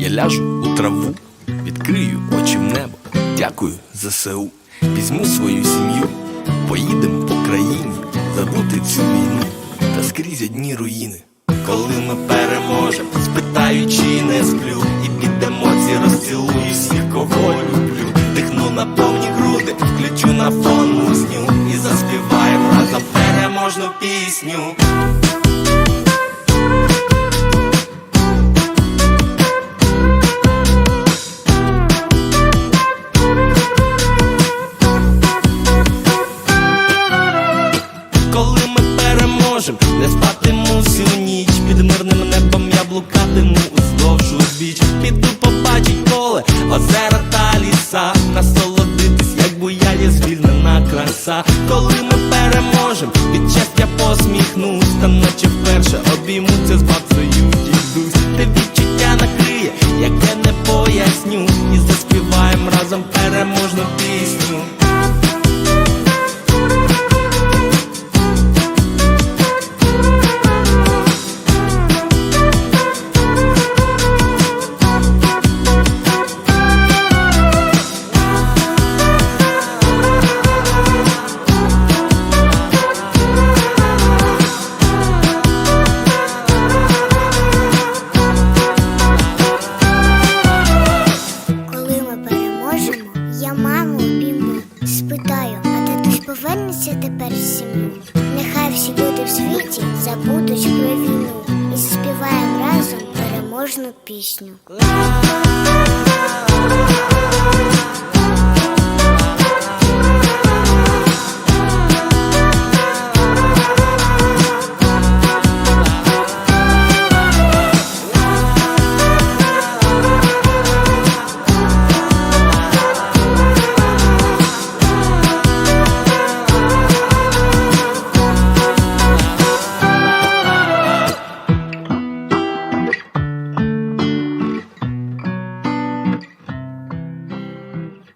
Я ляжу у траву, відкрию очі в небо. Дякую ЗСУ. Візьму свою сім'ю, поїдем по країні, забути цю війну та скрізь одні руїни. Коли ми переможемо, спитаю, чи не сплю, і під емоції розцілую всіх, кого люблю. Дихну на повні груди, включу на фон музню і заспіваємо разом переможну пісню. Переможем, не спатиму всю ніч Під мирним небом я блукатиму уздовж узбіч Піду побачить поле, озера та ліса. Насолодитись, як буяє звільнена краса. Коли ми переможем, від щастя посміхнусь Та наче вперше обіймуться з бабцею Спитаю, а татусь повернеться тепер з сім'ю. Нехай всі люди в світі забудуть про війну і заспіваємо разом переможну пісню.